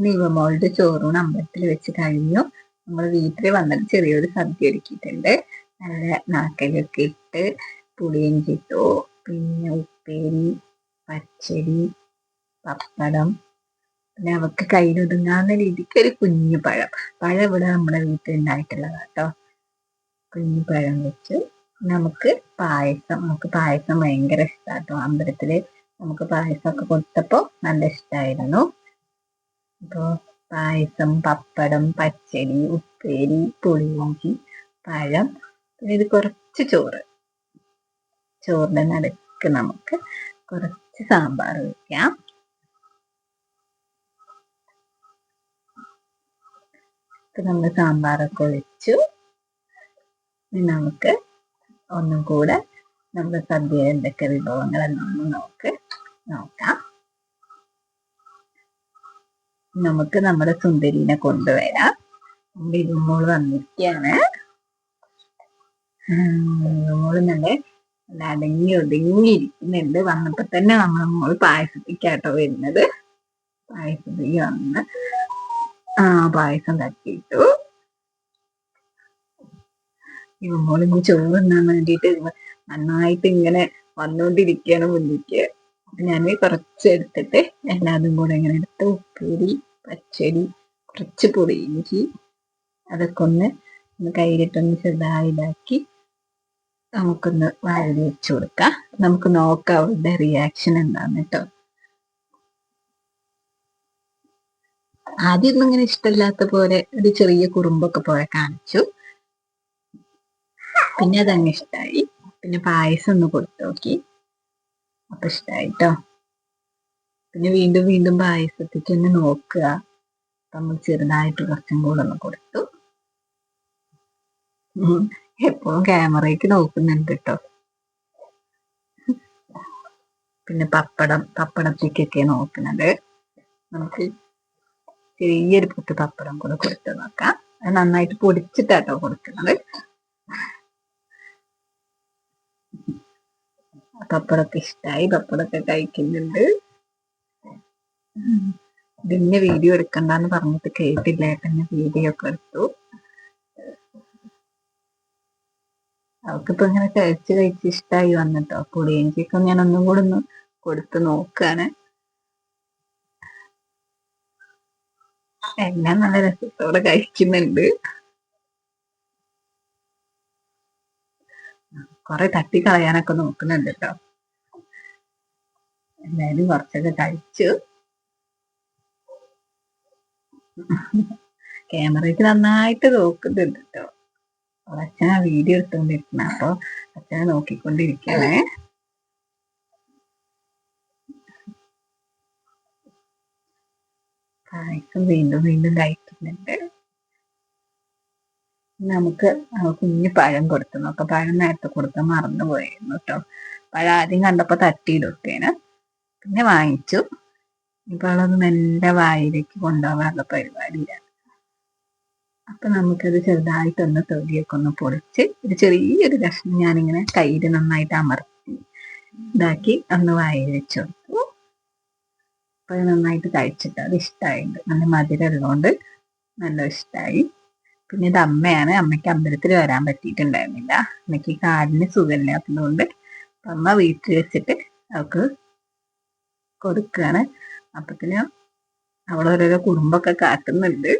നീവമോളുടെ ചോറൂണ് അമ്പലത്തിൽ വെച്ച് കഴിഞ്ഞു. നമ്മൾ വീട്ടിൽ വന്നിട്ട് ചെറിയൊരു സദ്യ ഒരുക്കിയിട്ടുണ്ട്. നല്ല നാക്കലൊക്കെ ഇട്ട് പുളിയിഞ്ചിട്ടു പിന്നെ ഉപ്പേരി പച്ചരി പപ്പടം. പിന്നെ അവക്ക് കയ്യിലൊതുങ്ങാവുന്ന രീതിക്ക് ഒരു കുഞ്ഞു പഴം. പഴം ഇവിടെ നമ്മുടെ വീട്ടിൽ ഉണ്ടായിട്ടുള്ളത് കേട്ടോ കുഞ്ഞു പഴം വെച്ച് നമുക്ക് പായസം നമുക്ക് പായസം ഭയങ്കര ഇഷ്ടാട്ടോ അമ്പലത്തിൽ നമുക്ക് പായസമൊക്കെ കൊടുത്തപ്പോ നല്ല ഇഷ്ടമായിരുന്നു അപ്പോ പായസം പപ്പടം പച്ചടി ഉപ്പേരി പുളിയിഞ്ചി പഴം. പിന്നെ ഇത് കുറച്ച് ചോറ്. ചോറിന്റെ നടുക്ക് നമുക്ക് കുറച്ച് സാമ്പാർ വയ്ക്കാം നമ്മൾ സാമ്പാറൊക്കെ വെച്ചു നമുക്ക് ഒന്നും കൂടെ നമ്മുടെ സദ്യ എന്തൊക്കെ വിഭവങ്ങളെന്നൊന്ന് നമുക്ക് നോക്കാം. നമുക്ക് നമ്മുടെ സുന്ദരീനെ കൊണ്ടുവരാം. ബിരുമോൾ വന്നിരിക്കുകയാണ്. ബിരുമോൾ നല്ല അടങ്ങി ഒതുങ്ങിയിരിക്കുന്നുണ്ട്. വന്നപ്പോ തന്നെ നമ്മളെ മോൾ പായസത്തിക്കാട്ടോ വരുന്നത്. പായസത്തേക്ക് വന്ന് ആ പായസം തട്ടിയിട്ടു. ഇവ ചോറ് തിന്നാൻ വേണ്ടിയിട്ട് നന്നായിട്ട് ഇങ്ങനെ വന്നുകൊണ്ടിരിക്കുകയാണ് മുന്നിക്ക്. ഞാൻ കുറച്ച് എടുത്തിട്ട് എല്ലാതും കൂടെ ഇങ്ങനെ എടുത്ത് ഉപ്പേരി പച്ചടി കുറച്ച് പൊടി ഇഞ്ചി അതൊക്കെ ഒന്ന് ഒന്ന് കയ്യിലിട്ടൊന്ന് ചെറുതായി ഇതാക്കി നമുക്കൊന്ന് വാഴ വെച്ച് കൊടുക്കാം. നമുക്ക് നോക്കാം അവരുടെ റിയാക്ഷൻ എന്താന്ന് കേട്ടോ. ആദ്യം ഇങ്ങനെ ഇഷ്ടമില്ലാത്ത പോലെ ഒരു ചെറിയ കുറുമ്പൊക്കെ പോലെ കാണിച്ചു. പിന്നെ അതങ്ങ് ഇഷ്ടായി. പിന്നെ പായസം ഒന്ന് കൊടുത്തു നോക്കി. അപ്പൊ ഇഷ്ടായിട്ടോ പിന്നെ വീണ്ടും വീണ്ടും പായസത്തേക്ക് തന്നെ നോക്കുക. നമ്മൾ ചെറുതായിട്ട് കുറച്ചും കൂടെ ഒന്ന് കൊടുത്തു. എപ്പോഴും ക്യാമറയ്ക്ക് നോക്കുന്നുണ്ട് കേട്ടോ പിന്നെ പപ്പടം പപ്പടത്തേക്കൊക്കെ നോക്കുന്നത്. നമുക്ക് ചെറിയൊരു പൊട്ട് പപ്പടം കൂടെ കൊടുത്ത് നോക്കാം. അത് നന്നായിട്ട് പൊടിച്ചിട്ടാട്ടോ കൊടുക്കുന്നത്. പപ്പടൊക്കെ ഇഷ്ടമായി പപ്പടൊക്കെ കഴിക്കുന്നുണ്ട്. ഇതിന്റെ വീഡിയോ എടുക്കണ്ടെന്ന് പറഞ്ഞിട്ട് കേട്ടില്ല. തന്നെ വീഡിയോ ഒക്കെ എടുത്തു. അവക്കിപ്പോ ഇങ്ങനെ കഴിച്ച് കഴിച്ച് ഇഷ്ടമായി വന്നിട്ടോ. പുളിയഞ്ചിയൊക്കെ ഞാൻ ഒന്നും കൂടെ ഒന്ന് കൊടുത്ത് നോക്കാണ്. എല്ലാം നല്ല രസത്തോടെ കഴിക്കുന്നുണ്ട്. കൊറേ തട്ടിക്കളയാനൊക്കെ നോക്കുന്നുണ്ട് കേട്ടോ എന്തായാലും കുറച്ചൊക്കെ കഴിച്ചു. ക്യാമറയ്ക്ക് നന്നായിട്ട് നോക്കുന്നുണ്ട് കേട്ടോ അച്ഛൻ ആ വീഡിയോ എടുത്തുകൊണ്ടിരിക്കുന്ന അപ്പൊ അച്ഛനെ നോക്കിക്കൊണ്ടിരിക്കണേ. കായ്ക്കും വീണ്ടും വീണ്ടും കഴിക്കുന്നുണ്ട്. നമുക്ക് കുഞ്ഞു പഴം കൊടുത്തു. നോക്കാം പഴം നേരത്തെ കൊടുക്കാൻ മറന്നു പോയിരുന്നു കേട്ടോ പഴം ആദ്യം കണ്ടപ്പോ തട്ടിയിടൊക്കേന് പിന്നെ വാങ്ങിച്ചു. ഇപ്പൊ അവളത് നല്ല വായിലേക്ക് കൊണ്ടുപോകാനുള്ള പരിപാടിയിലാണ് അപ്പൊ നമുക്കത് ചെറുതായിട്ടൊന്ന് തൊലിയൊക്കെ ഒന്ന് പൊളിച്ച് ഒരു ചെറിയൊരു കഷ്ണം ഞാനിങ്ങനെ കയ്യിൽ നന്നായിട്ട് അമർത്തി ഇതാക്കി ഒന്ന് വായിൽ വെച്ചു കൊടുത്തു. അപ്പൊ നന്നായിട്ട് കഴിച്ചിട്ട് അത് ഇഷ്ടമായിട്ടുണ്ട് നല്ല മധുരം ഉള്ളതുകൊണ്ട് നല്ല ഇഷ്ടമായി പിന്നെ ഇത് അമ്മയാണ്. അമ്മയ്ക്ക് അമ്പലത്തിൽ വരാൻ പറ്റിയിട്ടുണ്ടായിരുന്നില്ല. അമ്മയ്ക്ക് കാലിന് സുഖമില്ലാത്തതുകൊണ്ട് അമ്മ വീട്ടിൽ വെച്ചിട്ട് അവൾക്ക് കൊടുക്കുകയാണ്. അപ്പത്തിന് അവളോരോരോ ഓരോരോ കുടുംബമൊക്കെ കാട്ടുന്നുണ്ട്.